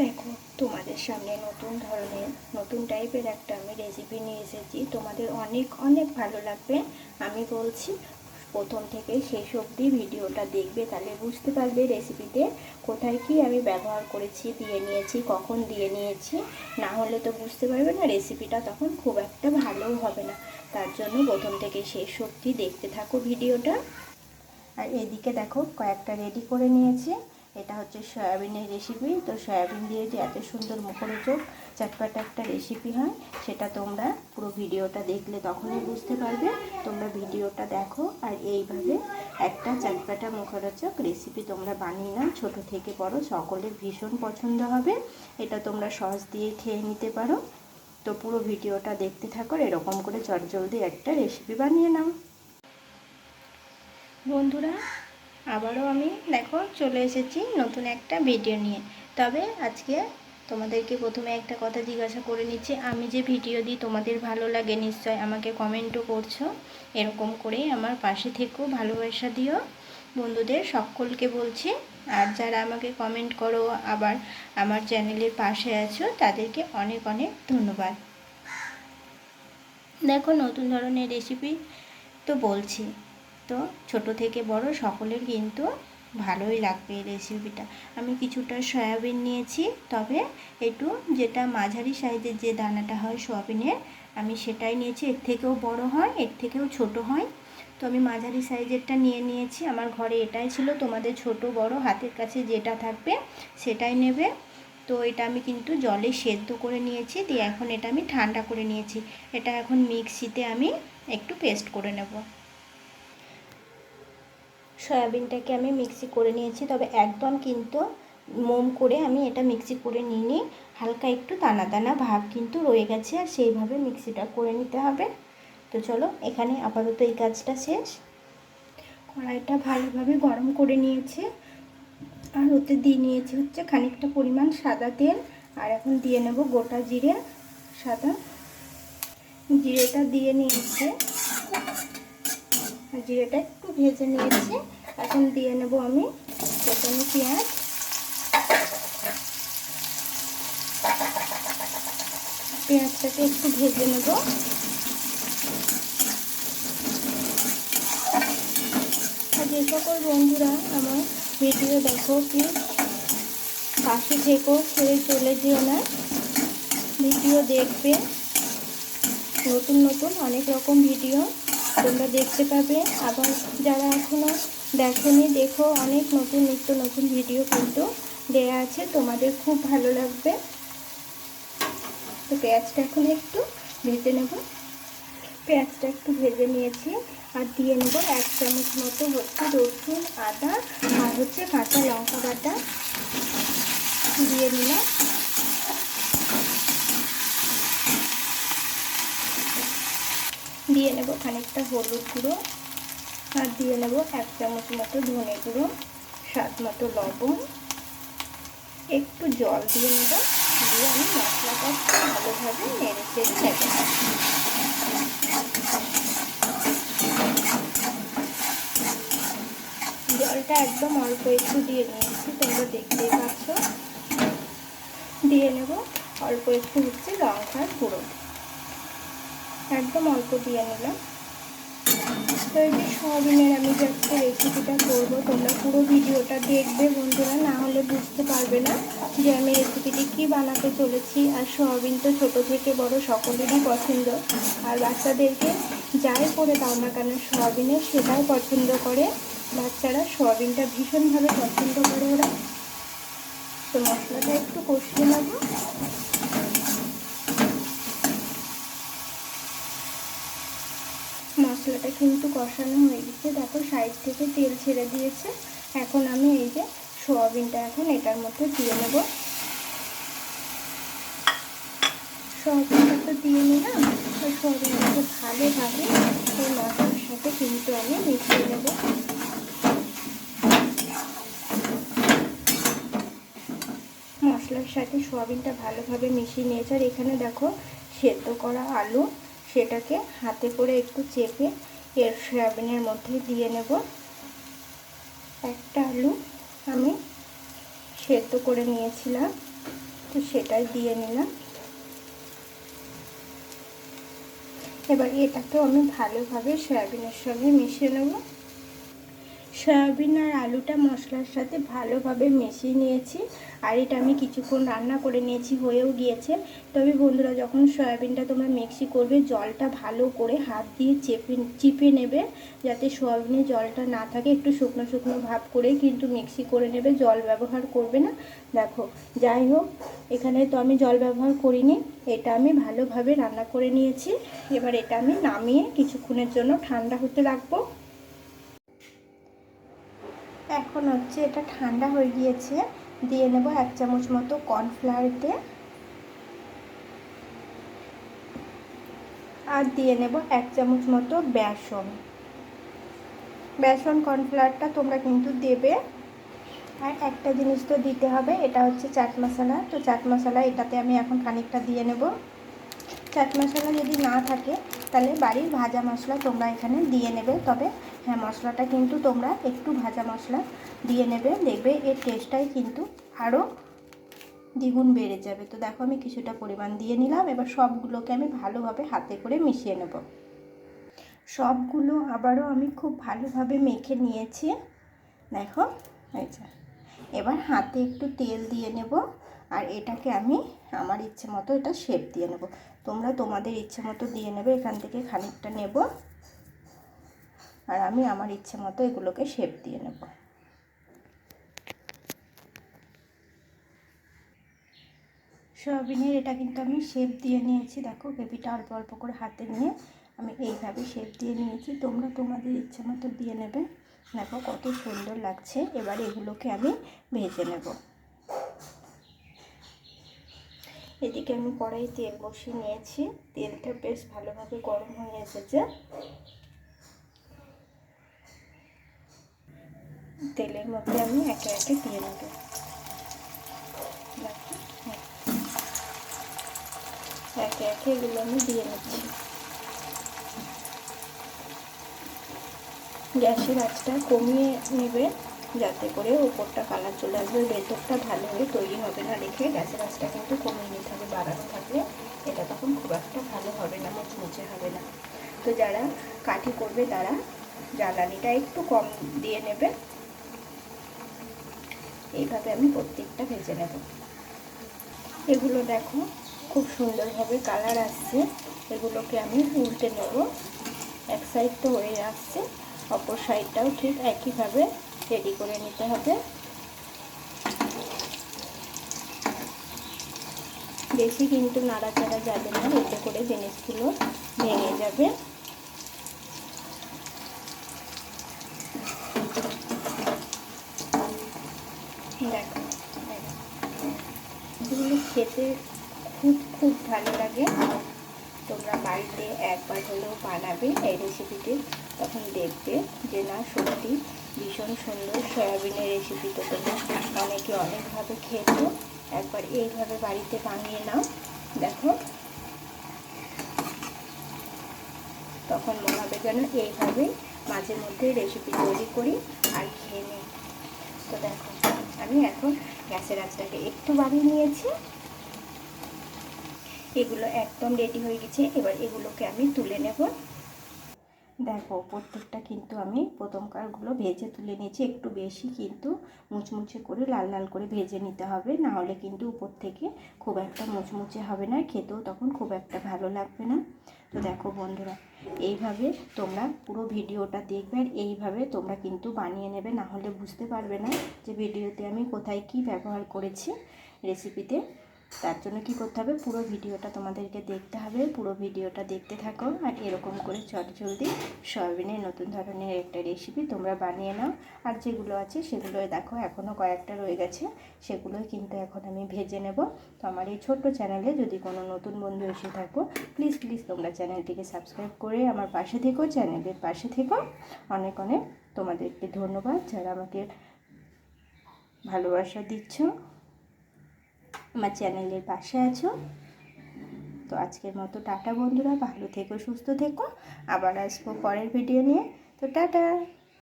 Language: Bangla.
দেখো, তোমাদের সামনে নতুন ধরনের, নতুন টাইপের একটা আমি রেসিপি নিয়ে এসেছি। তোমাদের অনেক অনেক ভালো লাগবে। আমি বলছি, প্রথম থেকে শেষ অবধি ভিডিওটা দেখবে, তাহলে বুঝতে পারবে রেসিপিতে কোথায় কি আমি ব্যবহার করেছি, দিয়ে নিয়েছি, কখন দিয়ে নিয়েছি। না হলে তো বুঝতে পারবে না রেসিপিটা তখন খুব একটা ভালো হবে না। তার জন্য প্রথম থেকে শেষ অবধি দেখতে থাকো ভিডিওটা। আর এদিকে দেখো, কয়েকটা রেডি করে নিয়েছি। এটা হচ্ছে সয়াবিনের রেসিপি তো সয়াবিন দিয়ে যে এত সুন্দর মুখরোচক চটপাটা একটা রেসিপি হয়, সেটা তোমরা পুরো ভিডিওটা দেখলে তখনই বুঝতে পারবে। তোমরা ভিডিওটা দেখো আর এইভাবে একটা চটপাটা মুখরোচক রেসিপি তোমরা বানিয়ে নাও। ছোটো থেকে বড়, সকলের ভীষণ পছন্দ হবে। এটা তোমরা সস দিয়ে খেয়ে নিতে পারো। তো পুরো ভিডিওটা দেখতে থাকো এরকম করে চটজলদি একটা রেসিপি বানিয়ে নাও। বন্ধুরা আবারও আমি দেখো চলে এসেছি নতুন একটা ভিডিও নিয়ে। তবে আজকে তোমাদেরকে প্রথমে একটা কথা জিজ্ঞাসা করে নিচ্ছি, আমি যে ভিডিও দিই তোমাদের ভালো লাগে নিশ্চয় আমাকে কমেন্টও করছ, এরকম করে আমার পাশে থেকেও ভালোবাসা দিও। বন্ধুদের সকলকে বলছি, আর যারা আমাকে কমেন্ট করো, আবার আমার চ্যানেলের পাশে আছো, তাদেরকে অনেক অনেক ধন্যবাদ। দেখো নতুন ধরনের রেসিপি তো বলছি তো ছোট থেকে বড় সকলের কিন্তু ভালোই লাগবে এই রেসিপিটা আমি কিছুটা সয়াবিন নিয়েছি, তবে একটু যেটা মাঝারি সাইজের যে দানাটা হয় সয়াবিনের, আমি সেটাই নিয়েছি। এর থেকেও বড় হয়, এর থেকেও ছোট হয়। তো আমি মাঝারি সাইজেরটা নিয়ে নিয়েছি। আমার ঘরে এটাই ছিল, তোমাদের ছোট বড় হাতের কাছে যেটা থাকবে সেটাই নেবে। তো এটা আমি কিন্তু জলে সেদ্ধ করে নিয়েছি, দিয়ে এখন এটা আমি ঠান্ডা করে নিয়েছি। এটা এখন মিক্সিতে আমি একটু পেস্ট করে নেব। সয়াবিনটাকে আমি মিক্সি করে নিয়েছি, তবে একদম কিন্তু মোম করে আমি এটা মিক্সি করে নিইনি। হালকা একটু দানা দানা ভাব কিন্তু রয়ে গেছে, আর সেইভাবে মিক্সিটা করে নিতে হবে। তো চলো, এখানে আপাতত এই কাজটা শেষ। কড়াইটা ভালোভাবে গরম করে নিয়েছে, আর ওতে দিয়ে নিয়েছি হচ্ছে খানিকটা পরিমাণ সাদা তেল, আর এখন দিয়ে নেব গোটা জিরে, সাদা জিরেটা দিয়ে নিয়েছে। জিরেটা একটু ভেজে নিয়েছি। এখন দিয়ে নেব আমি প্রথমে পেঁয়াজ। পেঁয়াজটাকে একটু ভেজে নেব। আর যে সকল বন্ধুরা আমার ভিডিও দেখো প্লিজ পাশে থেকো, ছেড়ে চলে যেও না। ভিডিও দেখবে। নতুন নতুন অনেক রকম ভিডিও তোমরা দেখতে পাবে। আবার যারা এখনও দেখোনি দেখো, অনেক নতুন নিত্য নতুন ভিডিও কিন্তু দেয়া আছে, তোমাদের খুব ভালো লাগবে। তো পেঁয়াজটা এখন একটু ভেজে নেব। পেঁয়াজটা একটু ভেজে নিয়েছি, আর দিয়ে নেব এক চামচ মতো হচ্ছে রসুন, আদা, আর হচ্ছে কাঁচা লঙ্কা বাটা। দিয়ে নিলাম। দিয়ে নেব খানিকটা হলুদ গুঁড়ো। আর দিয়ে নেব এক চামচ মতো ধনে গুঁড়ো, স্বাদ মতো লবণ। একটু জল দিয়ে নেব, দিয়ে আমি মশলাটা ভালোভাবে নেড়ে চেড়ে নেব। জলটা একদম অল্প একটু দিয়ে নিয়েছি, তোমরা দেখতেই পাচ্ছ। দিয়ে নেব অল্প একটু হচ্ছে লঙ্কার গুঁড়ো। একদম অল্প দিয়ে নিলাম। এই সোয়াবিনের আমি যে একটা রেসিপিটা করব? তোমরা পুরো ভিডিওটা দেখবে বন্ধুরা, না হলে বুঝতে পারবে না যে আমি রেসিপিটি কী বানাতে চলেছি। আর সোয়াবিন তো ছোটো থেকে বড় সকলেরই পছন্দ। আর বাচ্চাদেরকে যাই করে দাও না কেন সোয়াবিনের সেটাই পছন্দ করে। বাচ্চারা সোয়াবিনটা ভীষণভাবে পছন্দ করে ওরা। তো মশলাটা একটু কষিয়ে নেব। মশলাটা কিন্তু কষানো হয়ে গেছে। দেখো সাইড থেকে তেল ছেড়ে দিয়েছে। এখন আমি এই যে সোয়াবিনটা এখন এটার মধ্যে দিয়ে নেব। সোয়াবিনটা তো দিয়ে নিলাম। তো সোয়াবিনটাকে ভালোভাবে এই মশলার সাথে কিন্তু আমি মিশিয়ে নেব। মশলার সাথে সোয়াবিনটা ভালোভাবে মিশিয়ে নিয়েছে। আর এখানে দেখো সেদ্ধ করা আলু। সেটাকে হাতে করে একটু চেপে এর সয়াবিনের মধ্যে দিয়ে নেব। একটা আলু আমি সেদ্ধ করে নিয়েছিলাম, তো সেটাই দিয়ে নিলাম। এবার এটাকেও আমি ভালোভাবে সয়াবিনের সঙ্গে মিশিয়ে নেব। সয়াবিন আর আলুটা মশলার সাথে ভালোভাবে মিশিয়ে নিয়েছি। আর এটা আমি কিছুক্ষণ রান্না করে নিয়েছি, হয়েও গিয়েছে। তবে বন্ধুরা, যখন সয়াবিনটা তোমরা মিক্সি করবে, জলটা ভালো করে হাত দিয়ে চেপে, চিপে নেবে, যাতে সয়াবিনে জলটা না থাকে। একটু শুকনো শুকনো ভাব করে কিন্তু মিক্সি করে নেবে, জল ব্যবহার করবে না। দেখো, যাই হোক, এখানে তো আমি জল ব্যবহার করিনি, এটা আমি ভালোভাবে রান্না করে নিয়েছি। এবার এটা আমি নামিয়ে কিছুক্ষণের জন্য ঠান্ডা হতে রাখব। এখন হচ্ছে এটা ঠান্ডা হয়ে গিয়েছে। দিয়ে নেব এক চামচ মতো কর্নফ্লাওয়ারতে আর দিয়ে নেব এক চামচ মতো বেসন। বেসন কর্নফ্লাওয়ারটা তোমরা কিন্তু দেবে। আর একটা জিনিস তো দিতে হবে, এটা হচ্ছে চাট মশলা। তো চাট মশলা এটাতে আমি এখন খানিকটা দিয়ে নেব। চাট মশলা যদি না থাকে, তাহলে বাড়ির ভাজা মশলা তোমরা এখানে দিয়ে নেবে। তবে হ্যাঁ মশলাটা কিন্তু তোমরা একটু ভাজা মশলা দিয়ে নেবে। দেখবে এর টেস্টটাই কিন্তু আরও দ্বিগুণ বেড়ে যাবে। তো দেখো, আমি কিছুটা পরিমাণ দিয়ে নিলাম। এবার সবগুলোকে আমি ভালোভাবে হাতে করে মিশিয়ে নেব। সবগুলো আবারও আমি খুব ভালোভাবে মেখে নিয়েছি। দেখো এবার হাতে একটু তেল দিয়ে নেব। আর এটাকে আমি আমার ইচ্ছে মতো এটা শেপ দিয়ে নেব। তোমরা তোমাদের ইচ্ছে মতো দিয়ে নেবে, এখান থেকে খানিকটা নেব। আর আমি আমার ইচ্ছে মতো এগুলোকে শেপ দিয়ে নেব। সয়াবিনের এটা কিন্তু আমি শেপ দিয়ে নিয়েছি, দেখো বেবিটা অল্প অল্প করে হাতে নিয়ে আমি এইভাবে শেপ দিয়ে নিয়েছি। তোমরা তোমাদের ইচ্ছে মতো দিয়ে নেবে। দেখো কত সুন্দর লাগছে। এবার এগুলোকে আমি ভেজে নেব। এদিকে আমি কড়াই তেল বসিয়ে নিয়েছি। তেলটা বেশ ভালোভাবে গরম হয়ে এসেছে। তেলের মধ্যে আমি একে একে দিয়ে নেব একে একে এগুলো আমি দিয়ে নিচ্ছি গ্যাসের আঁচটা কমিয়ে নেবে যাতে করে ওপরটা কালার চলে আসবে, ভেতরটা ভালোভাবে তৈরি হবে না, রেখে গ্যাসের আঁচটা কিন্তু কমিয়ে নিতে হবে, বাড়ানো থাকলে এটা তখন খুব একটা ভালো হবে না, মুচমুচে হবে না। তো যারা কাঠি করবে তারা জ্বালানিটা একটু কম দিয়ে নেবে। এইভাবে আমি প্রত্যেকটা ভেজে নেব। এগুলো দেখো খুব সুন্দরভাবে কালার আসছে। এগুলোকে আমি উল্টে নেব। এক সাইড তো হয়ে আসছে, অপর সাইডটাও ঠিক একইভাবে রেডি করে নিতে হবে। বেশি কিন্তু নাড়াচাড়া যাবে না, এতে করে জিনিসগুলো ভেঙে যাবে। দেখো খেতে খুব খুব ভালো লাগে। বাড়িতে একবার হলেও বানাবে এই রেসিপিটি তখন দেখবে যে না, সত্যি ভীষণ সুন্দর সয়াবিনের রেসিপি তো তোমরা অনেকে অনেকভাবে খেয়েছো। একবার এইভাবে বাড়িতে বানিয়ে নাও, দেখো। তখন মনে হবে যেন এইভাবে মাঝে মধ্যে রেসিপি তৈরি করি আর খেয়ে নিই। তো দেখো, আমি এখন গ্যাসের আঁচটাকে একটু বাড়িয়ে নিয়েছি। এগুলো একদম রেডি হয়ে গেছে, এবার এগুলোকে আমি তুলে নেব। দেখো, প্রত্যেকটা কিন্তু আমি প্রথমকারগুলো ভেজে তুলে নিয়েছি, একটু বেশি কিন্তু মুচমুচে করে, লাল লাল করে ভেজে নিতে হবে, না হলে কিন্তু উপর থেকে খুব একটা মুচমুচে হবে না, খেতেও তখন খুব একটা ভালো লাগবে না। তো দেখো বন্ধুরা, এইভাবে তোমরা পুরো ভিডিওটা দেখবে আর এইভাবে তোমরা কিন্তু বানিয়ে নেবে, না হলে বুঝতে পারবে না যে ভিডিওতে আমি কোথায় কি ব্যবহার করেছি রেসিপিতে তার জন্য কি করতে হবে? পুরো ভিডিওটা তোমাদেরকে দেখতে হবে। পুরো ভিডিওটা দেখতে থাকো আর এরকম করে চট জলদি সয়াবিনের নতুন ধরনের একটা রেসিপি তোমরা বানিয়ে নাও। আর যেগুলো আছে সেগুলো দেখো এখনও কয়েকটা রয়ে গেছে। সেগুলোই কিন্তু এখন আমি ভেজে নেব। তো আমার এই ছোট্ট চ্যানেলে যদি কোনো নতুন বন্ধু এসে থাকো প্লিজ প্লিজ তোমরা চ্যানেলটিকে সাবস্ক্রাইব করে আমার পাশে থেকো, চ্যানেলের পাশে থেকো। অনেক অনেক তোমাদেরকে ধন্যবাদ যারা আমাকে ভালোবাসা দিচ্ছ। আমার চ্যানেলের পাশে আছো। তো আজকের মতো টাটা বন্ধুরা, ভালো থেকো, সুস্থ থেকো। আবার আসব পরের ভিডিও নিয়ে। তো টাটা!